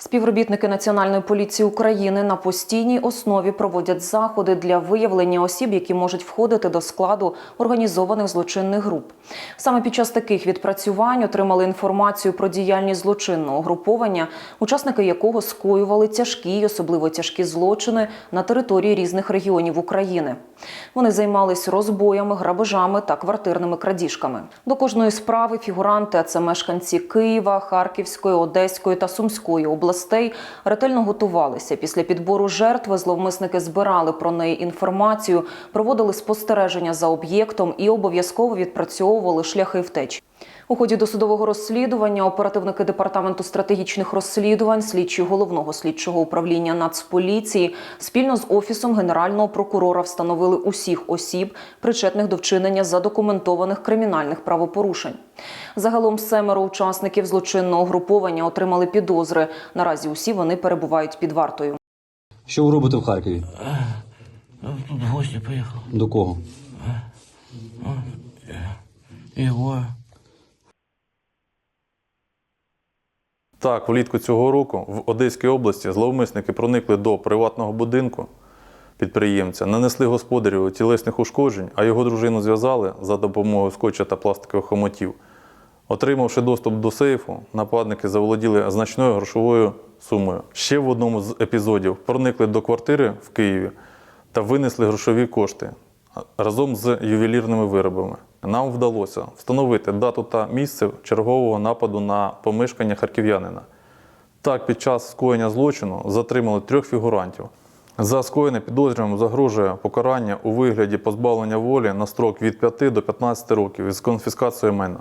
Співробітники Національної поліції України на постійній основі проводять заходи для виявлення осіб, які можуть входити до складу організованих злочинних груп. Саме під час таких відпрацювань отримали інформацію про діяльність злочинного груповання, учасники якого скоювали тяжкі й особливо тяжкі злочини на території різних регіонів України. Вони займались розбоями, грабежами та квартирними крадіжками. До кожної справи фігуранти, а це мешканці Києва, Харківської, Одеської та Сумської областей, ретельно готувалися. Після підбору жертви зловмисники збирали про неї інформацію, проводили спостереження за об'єктом і обов'язково відпрацьовували шляхи втечі. У ході досудового розслідування оперативники департаменту стратегічних розслідувань, слідчі головного слідчого управління Нацполіції спільно з офісом генерального прокурора встановили усіх осіб, причетних до вчинення задокументованих кримінальних правопорушень. Загалом семеро учасників злочинного груповання отримали підозри. Наразі усі вони перебувають під вартою. Що ви робите в Харкові? Тут гості поїхав. До кого? Ігор. Так, влітку цього року в Одеській області зловмисники проникли до приватного будинку підприємця, нанесли господарю тілесних ушкоджень, а його дружину зв'язали за допомогою скотча та пластикових хомотів. Отримавши доступ до сейфу, нападники заволоділи значною грошовою сумою. Ще в одному з епізодів проникли до квартири в Києві та винесли грошові кошти разом з ювелірними виробами. Нам вдалося встановити дату та місце чергового нападу на помешкання харків'янина. Так, під час скоєння злочину затримали трьох фігурантів. За скоєне підозрюваним загрожує покарання у вигляді позбавлення волі на строк від 5 до 15 років із конфіскацією майна.